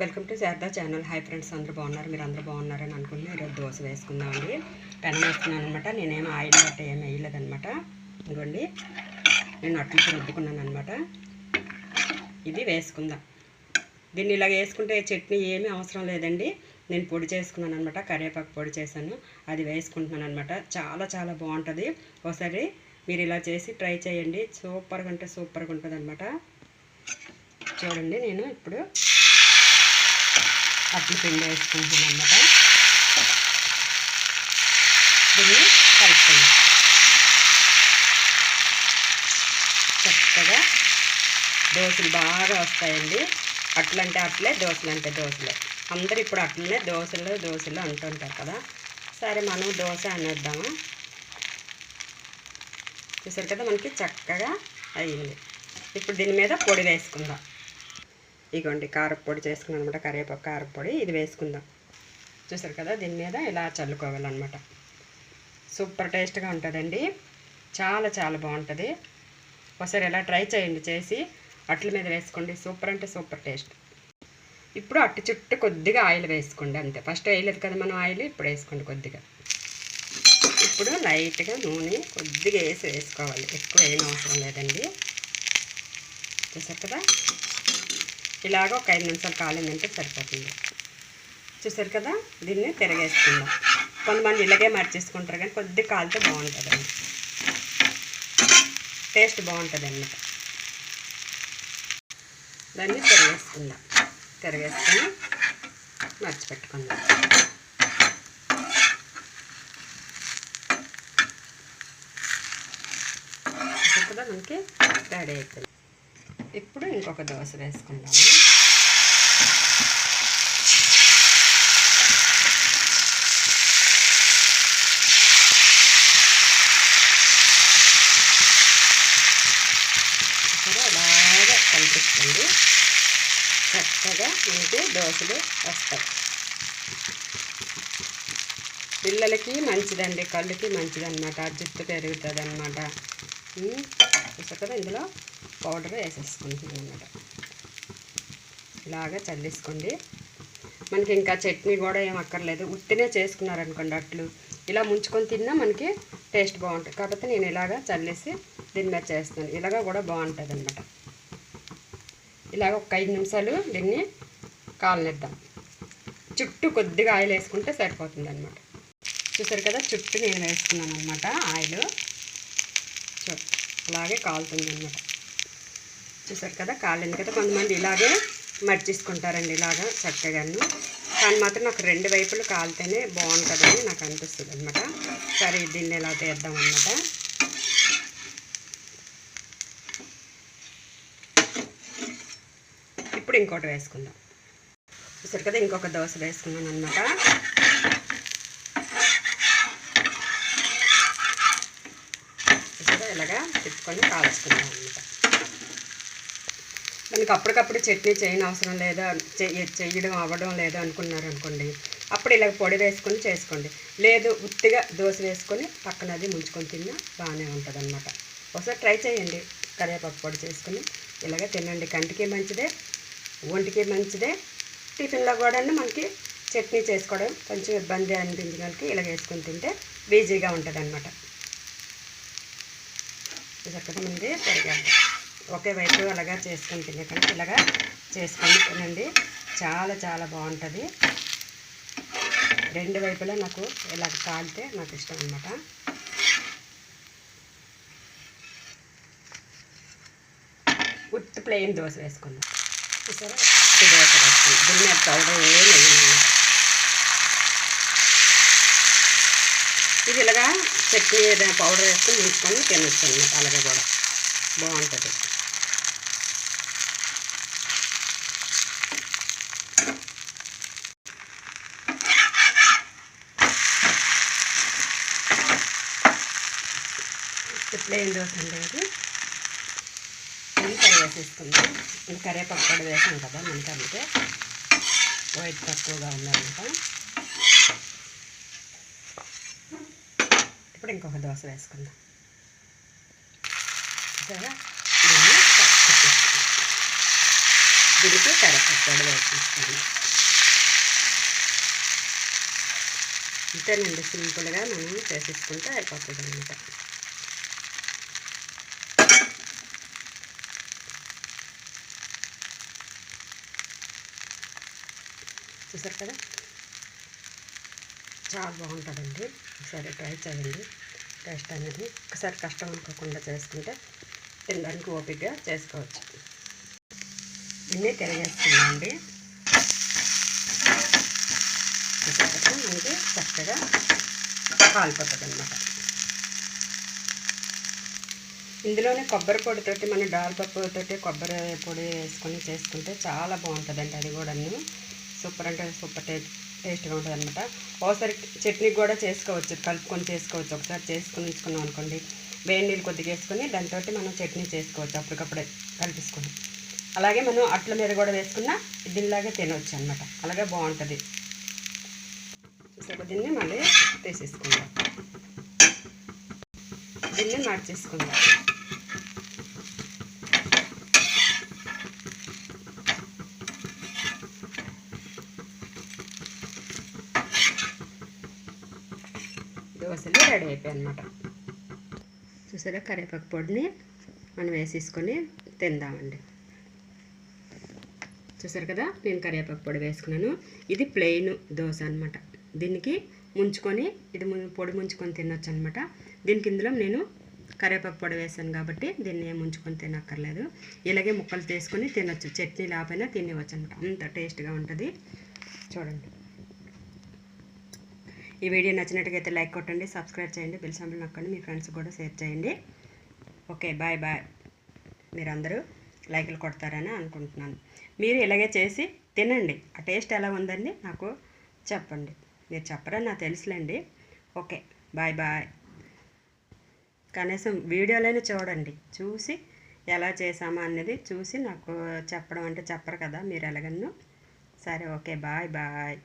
Welcome to Sharada channel. Hi friends అందరూ బాగున్నారు? మీరు అందరూ బాగున్నారని అనుకుంటున్నా. ఈరోజు దోశ వేసుకుందామండి. పెనం వేస్తున్నాను అనమాట నేనేం ఆయిల్ గట్ట ఏం వేయలేదనమాట ఇదిగోండి. నేను అట్లు రుద్దుకున్నాను అనమాట ఇది వేసుకుందాం. దీన్ని ఇలాగ వేసుకుంటే చట్నీ ఏమీ అవసరం లేదండి. నేను పొడి చేసుకున్నాను అనమాట కరివేపాకు పొడి చేశాను. అది వేసుకుంటున్నాను అనమాట చాలా చాలా బాగుంటుంది. ఒకసారి మీరు ఇలా చేసి ట్రై చేయండి. సూపర్గా అంటే సూపర్గా ఉంటుంది చూడండి నేను ఇప్పుడు అట్లు పిండి వేసుకుంటున్నాను అన్నమాట దీన్ని కలుపుకుందాం. చక్కగా దోశలు బాగా వస్తాయండి. అట్లంటే అట్లే దోశలు అంటే దోశలే. అందరు ఇప్పుడు అట్లనే దోశలు దోశలు అంటుంటారు కదా. సరే మనం దోశ అనేద్దాము? చూసారు కదా మనకి చక్కగా అయ్యింది ఇప్పుడు దీని మీద పొడి వేసుకుందాం. ఇగోండి కారపొడి చేసుకున్నాను అనమాట కరివేపాకు కారపొడి ఇది వేసుకుందాం. చూసారు కదా దీని మీద ఇలా చల్లుకోవాలన్నమాట. సూపర్ టేస్ట్గా ఉంటుందండి. చాలా చాలా బాగుంటుంది. ఒకసారి ఇలా ట్రై చేయండి చేసి అట్ల మీద వేసుకోండి. సూపర్ అంటే సూపర్ టేస్ట్. ఇప్పుడు అట్టు చుట్టూ కొద్దిగా ఆయిల్ వేసుకోండి అంతే. ఫస్ట్ వేయలేదు కదా మనం ఆయిల్ ఇప్పుడు వేసుకోండి కొద్దిగా. ఇప్పుడు లైట్గా నూనె కొద్దిగా వేసి వేసుకోవాలి. ఎక్కువ ఏం అవసరం లేదండి. చూసారు కదా? ఇలాగ ఒక ఐదు నిమిషాలు కాలిందంటే సరిపోతుంది. చూసారు కదా? దీన్ని తిరగేసుకుందాం. కొంతమంది ఇలాగే మర్చేసుకుంటారు కానీ కొద్దిగా కాలితే బాగుంటుందండి. టేస్ట్ బాగుంటుంది అన్నమాట దాన్ని తిరగేసుకుందాం. తిరగేసుకుని మర్చిపెట్టుకుందాం. కూడా మనకి రెడీ అవుతుంది ఇప్పుడు ఇంకొక దోశ వేసుకుందాము ఇక్కడ బాగా కనిపిస్తుంది చక్కగా మనకి దోశలు వస్తాయి. పిల్లలకి మంచిదండి కళ్ళుకి మంచిదన్నమాట జుట్టు పెరుగుతుంది అన్నమాట చూసారు కదా? ఇందులో పౌడర్ వేసేసుకుంటుందన్నమాట అనమాట ఇలాగా చల్లేసుకోండి. మనకి ఇంకా చట్నీ కూడా ఏం అక్కర్లేదు. ఉత్తినే చేసుకున్నారనుకోండి అట్లు. ఇలా ముంచుకొని తిన్నా మనకి టేస్ట్ బాగుంటుంది. కాకపోతే నేను ఇలాగా చల్లేసి దీని మీద చేస్తాను ఇలాగా కూడా బాగుంటుంది అనమాట ఇలాగ ఒక ఐదు నిమిషాలు దీన్ని కాలనిద్దాం. చుట్టూ కొద్దిగా ఆయిల్ వేసుకుంటే సరిపోతుంది అనమాట చూసారు కదా? చుట్టూ నేను వేసుకున్నాను అనమాట ఆయిల్. చూ అలాగే కాలుతుంది అనమాట చూసారు కదా కాలింది కదా కొంతమంది ఇలాగే మర్చేసుకుంటారండి ఇలాగా చక్కగాను. కానీ మాత్రం నాకు రెండు వైపులు కాలితేనే బాగుంటుందని నాకు అనిపిస్తుంది అనమాట సరే దీన్ని ఎలా తీద్దాం అనమాట ఇప్పుడు ఇంకోటి వేసుకుందాం. చూసారు కదా ఇంకొక దోశ వేసుకున్నాను అనమాట ఇలాగా తిప్పుకొని కాల్చుకుందాం అనమాట మనకి అప్పటికప్పుడు చట్నీ చేయని అవసరం లేదా చెయ్యడం అవ్వడం లేదు అనుకున్నారు అనుకోండి అప్పుడు ఇలా పొడి వేసుకొని చేసుకోండి. లేదు ఉత్తిగా దోశ వేసుకొని పక్కన అది ముంచుకొని తిన్నా బాగానే ఉంటుంది అనమాట ఒకసారి ట్రై చేయండి. కరివేపాకు పొడి చేసుకొని ఇలాగ తినండి. కంటికి మంచిదే ఒంటికి మంచిదే. టిఫిన్లో కూడా మనకి చట్నీ చేసుకోవడం కొంచెం ఇబ్బంది అనిపించడానికి ఇలా వేసుకొని తింటే ఈజీగా ఉంటుంది అనమాట చక్కగా ముందే ఒకే వైపు అలాగా చేసుకొని తినే కనుక ఇలాగా చేసుకొని తినండి. చాలా చాలా బాగుంటుంది. రెండు వైపులా నాకు ఇలాగ కాలితే నాకు ఇష్టం అనమాట ఉత్తి ప్లెయిన్ దోశ వేసుకుందాం ఉత్తి దోశ వేసుకుందాం దీని మీద పౌడర్ ఏం ఇది ఇలాగా చట్నీ ఏదైనా పౌడర్ వేసుకొని ముంచుకొని తినచ్చు అనమాట అలాగే కూడా. బాగుంటుంది. ప్లేన్ దోశ అండి ఇది? కర్రీ వేసేసుకుందాం. ఇది కరివేపాకు కూడా వేసాం కదా మనకి వైట్ తక్కువగా ఉందన్నమాట ఇప్పుడు ఇంకొక దోశ వేసుకుందాం. సరే దీన్ని దీనికి కరెక్ట్ వేసేస్తాను. వేసేసుకోండి అంతేనండి సింపుల్గా మనం చేసేసుకుంటే అయిపోతుంది అనమాట చూసారు కదా? చాలా బాగుంటుందండి. ఒకసారి ట్రై చేయండి. టేస్ట్ అనేది ఒకసారి కష్టం అనుకోకుండా చేసుకుంటే తినడానికి ఓపికగా చేసుకోవచ్చు. దీన్ని తిరగేసుకుందామండి చూసారు చక్కగా కాలిపోతుంది అనమాట ఇందులోనే కొబ్బరి పొడితోటి మన డాల్పప్పుతోటి కొబ్బరి పొడి వేసుకొని చేసుకుంటే చాలా బాగుంటుందండి అది కూడా సూపర్ అంటే సూపర్ టేస్ట్. టేస్ట్గా ఉంటుంది అనమాట ఒకసారి చట్నీ కూడా చేసుకోవచ్చు. కలుపుకొని చేసుకోవచ్చు. ఒకసారి చేసుకొని ఉంచుకున్నాం అనుకోండి వేడి నీళ్ళు కొద్దిగా వేసుకొని దాంతో మనం చట్నీ చేసుకోవచ్చు అప్పటికప్పుడే కలిపేసుకొని. అలాగే మనం అట్ల మీద కూడా వేసుకున్న దీనిలాగే తినవచ్చు అనమాట అలాగే బాగుంటుంది. చూసాక దీన్ని మళ్ళీ తీసేసుకుందాం. దీన్ని మార్చేసుకుందాం. దోశలు రెడీ అయిపోయాయి అనమాట చూసారా కరివేపాకు పొడిని మనం వేసేసుకొని తిందామండి. చూసారు కదా నేను కరివేపాకు పొడి వేసుకున్నాను. ఇది ప్లెయిన్ దోశ అనమాట దీనికి ముంచుకొని ఇది పొడి ముంచుకొని తినొచ్చు అనమాట దీనికి ఇందులో నేను కరివేపాకు పొడి వేసాను కాబట్టి దీన్ని ఏం ముంచుకొని తినక్కర్లేదు. ఇలాగే ముక్కలు తీసుకొని తినొచ్చు. చట్నీ లేకపోయినా తినవచ్చు అనమాట అంత టేస్ట్గా ఉంటుంది. చూడండి. ఈ వీడియో నచ్చినట్టుగైతే లైక్ కొట్టండి సబ్స్క్రైబ్ చేయండి బిల్ సింబల్ నొక్కండి మీ ఫ్రెండ్స్ కూడా షేర్ చేయండి. Okay bye bye. మీరందరూ లైకులు కొడతారని అనుకుంటున్నాను. మీరు ఇలాగే చేసి తినండి. ఆ టేస్ట్ ఎలా ఉందండి నాకు చెప్పండి. మీరు చెప్పరని నాకు తెలుసులేండి. Okay bye bye. కనీసం వీడియోలోనే చూడండి. చూసి ఎలా చేసామా అనేది చూసి నాకు చెప్పడం అంటే చెప్పరు కదా మీరు ఎలాగన్నా. సరే ఓకే బాయ్ బాయ్.